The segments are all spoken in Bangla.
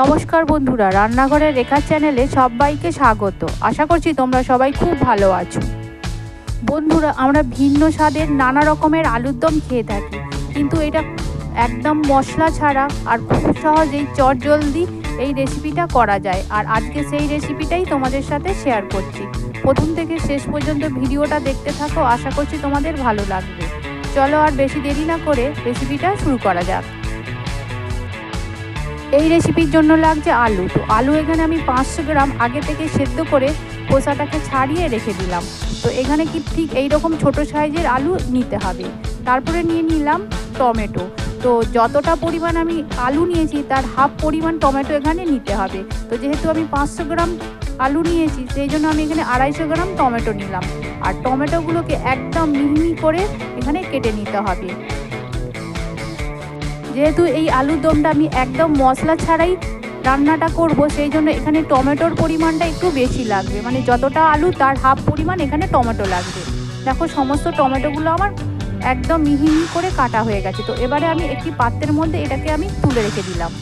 নমস্কার বন্ধুরা, রান্নাঘরের রেখার চ্যানেলে সবাইকে স্বাগত। আশা করছি তোমরা সবাই খুব ভালো আছো। বন্ধুরা, আমরা ভিন্ন স্বাদের নানা রকমের আলুর দম খেয়ে থাকি, কিন্তু এটা একদম মশলা ছাড়া আর খুব সহজেই চট জলদি এই রেসিপিটা করা যায়। আর আজকে সেই রেসিপিটাই তোমাদের সাথে শেয়ার করছি। প্রথম থেকে শেষ পর্যন্ত ভিডিওটা দেখতে থাকো, আশা করছি তোমাদের ভালো লাগবে। চলো আর বেশি দেরি না করে রেসিপিটা শুরু করা যাক। এই রেসিপির জন্য লাগছে আলু। তো আলু এখানে আমি পাঁচশো গ্রাম আগে থেকে সেদ্ধ করে খোসাটাকে ছাড়িয়ে রেখে দিলাম। তো এখানে কি ঠিক এই রকম ছোট সাইজের আলু নিতে হবে। তারপরে নিয়ে নিলাম টমেটো। তো যতটা পরিমাণ আমি আলু নিয়েছি, তার হাফ পরিমাণ টমেটো এখানে নিতে হবে। তো যেহেতু আমি পাঁচশো গ্রাম আলু নিয়েছি, সেই জন্য আমি এখানে আড়াইশো গ্রাম টমেটো নিলাম। আর টমেটোগুলোকে একদম মিহি করে এখানে কেটে নিতে হবে। যেহেতু এই আলুর দমটা আমি একদম মশলা ছাড়াই রান্নাটা করব, সেই জন্য এখানে টমেটোর পরিমাণটা একটু বেশি লাগবে। মানে যতটা আলু, তার হাফ পরিমাণ এখানে টমেটো লাগবে। দেখো, সমস্ত টমেটোগুলো আমার একদম মিহি করে কাটা হয়ে গেছে। তো এবারে আমি একটি পাত্রের মধ্যে এটাকে আমি তুলে রেখে দিলাম।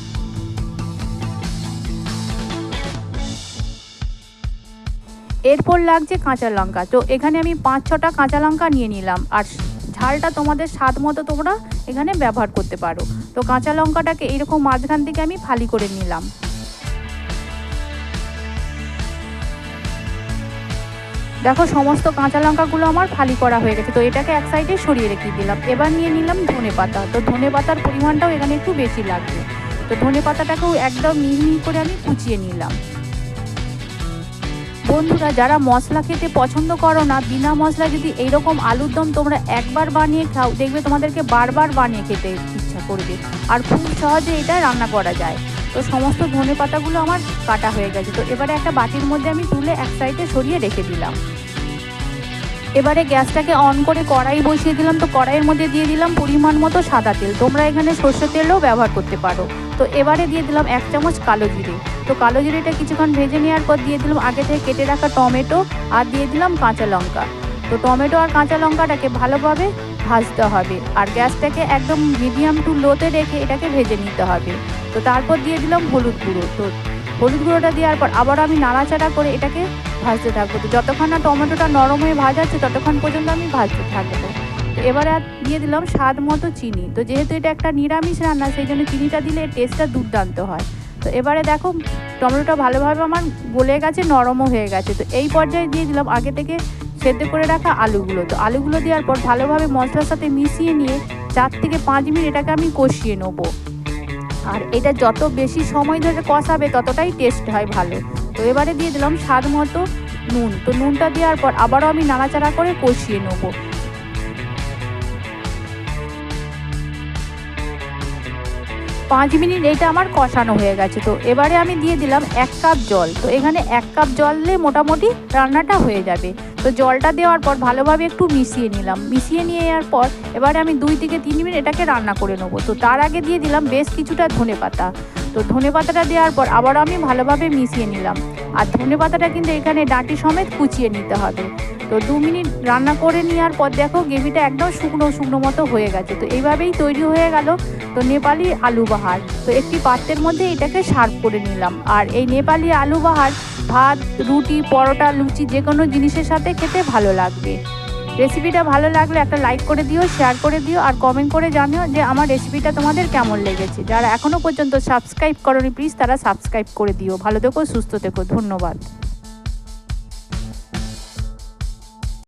এরপর লাগছে কাঁচা লঙ্কা। তো এখানে আমি পাঁচ ছটা কাঁচা লঙ্কা নিয়ে নিলাম। আর ঝালটা তোমাদের স্বাদ মতো তোমরা এখানে ব্যবহার করতে পারো। তো কাঁচা লঙ্কাটাকে এইরকম মাঝখান থেকে আমি ফালি করে নিলাম। দেখো, সমস্ত কাঁচা লঙ্কাগুলো আমার ফালি করা হয়ে গেছে। তো এটাকে এক সাইডে সরিয়ে রেখে দিলাম। এবার নিয়ে নিলাম ধনে পাতা। তো ধনে পাতার পরিমাণটাও এখানে একটু বেশি লাগবে। তো ধনে পাতাটাকেও একদম মিহি মিহি করে আমি কুচিয়ে নিলাম। বন্ধুরা, যারা মশলা খেতে পছন্দ করো না, বিনা মশলা যদি এইরকম আলুর দম তোমরা একবার বানিয়ে খাও, দেখবে তোমাদেরকে বারবার বানিয়ে খেতে ইচ্ছা করবে। আর খুব সহজে এটা রান্না করা যায়। তো সমস্ত ধনে পাতাগুলো আমার কাটা হয়ে গেছে। তো এবারে একটা বাটির মধ্যে আমি তুলে এক সাইডে সরিয়ে রেখে দিলাম। এবারে গ্যাসটাকে অন করে কড়াই বসিয়ে দিলাম। তো কড়াইয়ের মধ্যে দিয়ে দিলাম পরিমাণ মতো সাদা তেল। তোমরা এখানে সর্ষের তেলও ব্যবহার করতে পারো। তো এবারে দিয়ে দিলাম এক চামচ কালো জিরে। তো কালো জিরেটা কিছুক্ষণ ভেজে নেওয়ার পর দিয়ে দিলাম আগে থেকে কেটে রাখা টমেটো আর দিয়ে দিলাম কাঁচা লঙ্কা। তো টমেটো আর কাঁচা লঙ্কাটাকে ভালোভাবে ভাজতে হবে। আর গ্যাসটাকে একদম মিডিয়াম টু লোতে রেখে এটাকে ভেজে নিতে হবে। তো তারপর দিয়ে দিলাম হলুদ গুঁড়ো। তো হলুদ গুঁড়োটা দেওয়ার পর আবার আমি নাড়াচাড়া করে এটাকে ভাজতে থাকব তো। যতক্ষণ না টমেটোটা নরম হয়ে ভাজাচ্ছে ততক্ষণ পর্যন্ত আমি ভাজতে থাকব। তো এবারে দিয়ে দিলাম স্বাদ মতো চিনি। তো যেহেতু এটা একটা নিরামিষ রান্না, সেই জন্য চিনিটা দিলে টেস্টটা দুর্দান্ত হয়। তো এবারে দেখো, টমেটোটা ভালোভাবে আমার গলে গেছে, নরমও হয়ে গেছে। তো এই পর্যায়ে দিয়ে দিলাম আগে থেকে সেদ্ধ করে রাখা আলুগুলো। তো আলুগুলো দেওয়ার পর ভালোভাবে মশলার সাথে মিশিয়ে নিয়ে চার থেকে পাঁচ মিনিট এটাকে আমি কষিয়ে নেব। আর এটা যত বেশি সময় ধরে কষাবে, ততটাই টেস্ট হয় ভালো। তো এবারে দিয়ে দিলাম স্বাদ মতো নুন। তো নুনটা দেওয়ার পর আবারও আমি নাড়াচাড়া করে কষিয়ে নেব। পাঁচ মিনিট এটা আমার কষানো হয়ে গেছে। তো এবারে আমি দিয়ে দিলাম এক কাপ জল। তো এখানে এক কাপ জল দিয়ে মোটামুটি রান্নাটা হয়ে যাবে। তো জলটা দেওয়ার পর ভালোভাবে একটু মিশিয়ে নিলাম। মিশিয়ে নিয়ে যাওয়ার পর এবারে আমি দুই থেকে তিন মিনিট এটাকে রান্না করে নেব। তো তার আগে দিয়ে দিলাম বেশ কিছুটা ধনে পাতা তো ধনে পাতাটা দেওয়ার পর আবারও আমি ভালোভাবে মিশিয়ে নিলাম। আর ধনে পাতাটা কিন্তু এখানে ডাঁটি সমেত কুচিয়ে নিতে হবে। তো দু মিনিট রান্না করে নেওয়ার পর দেখো গ্রেভিটা একদম শুকনো শুকনো মতো হয়ে গেছে। তো এইভাবেই তৈরি হয়ে গেল তো নেপালি আলু বাহার। তো একটি পাত্রের মধ্যে এটাকে সার্ভ করে নিলাম। আর এই নেপালি আলু বাহার, ভাত, রুটি, পরোটা, লুচি যে কোনো জিনিসের সাথে খেতে ভালো লাগবে। রেসিপিটা ভালো লাগলে একটা লাইক করে দিও শেয়ার করে দিও, আর কমেন্ট করে জানিও যে আমার রেসিপিটা তোমাদের কেমন লেগেছে। যারা এখনও পর্যন্ত সাবস্ক্রাইব করনি প্লিজ তারা সাবস্ক্রাইব করে দিও। ভালো থেকো, সুস্থ থেকো। ধন্যবাদ।